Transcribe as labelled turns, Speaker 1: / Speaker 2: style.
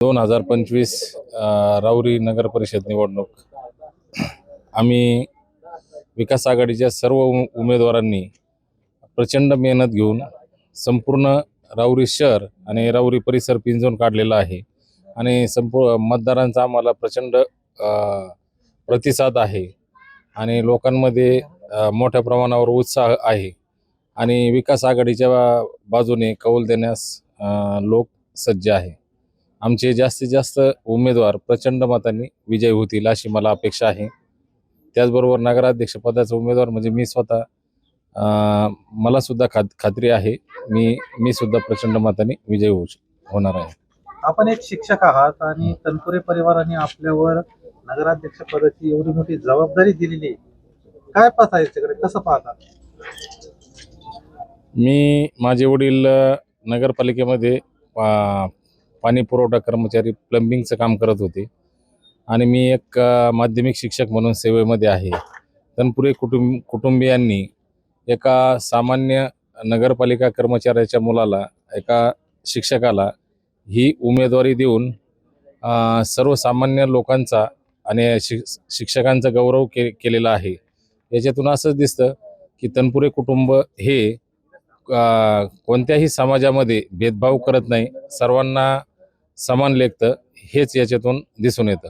Speaker 1: दोन हजार पंचवीस राऊरी नगर परिषद निवडणूक. आम्ही विकास आघाडीच्या सर्व उमेदवारांनी प्रचंड मेहनत घेऊन संपूर्ण राऊरी शहर आणि राऊरी परिसर पिंजून काढलेला आहे. आणि संपू मतदारांचा आम्हाला प्रचंड प्रतिसाद आहे. आणि लोकांमध्ये मोठ्या प्रमाणावर उत्साह आहे. आणि विकास आघाडीच्या बाजूने कौल देण्यास लोक सज्ज आहे. आमचे जास्तीत जास्त उमेदवार प्रचंड मतांनी विजयी होतील अशी मला अपेक्षा आहे. त्याचबरोबर नगराध्यक्ष पदाचा उमेदवार म्हणजे मी स्वतः मला सुद्धा खात खात्री आहे. मी मी सुद्धा प्रचंड मताने विजयी होऊ होणार आहे.
Speaker 2: आपण एक शिक्षक आहात आणि तनपुरे परिवाराने आपल्यावर नगराध्यक्ष पदाची एवढी मोठी जबाबदारी दिलेली आहे. काय पाहता याच्याकडे? कसं पाहता?
Speaker 1: मी माझे वडील नगरपालिकेमध्ये पाणी पुरवठा कर्मचारी प्लंबिंगचं काम करत होते. आणि मी एक माध्यमिक शिक्षक म्हणून सेवेमध्ये आहे. तनपुरे कुटुंब कुटुंबियांनी एका सामान्य नगरपालिका कर्मचाऱ्याच्या मुलाला एका शिक्षकाला ही उमेदवारी देऊन सर्वसामान्य लोकांचा आणि शिक शिक्षकांचा गौरव के केलेला आहे. याच्यातून असंच दिसतं की तनपुरे कुटुंब हे कोणत्याही समाजामध्ये भेदभाव करत नाही. सर्वांना समान लेखतं हेच याच्यातून दिसून येतं.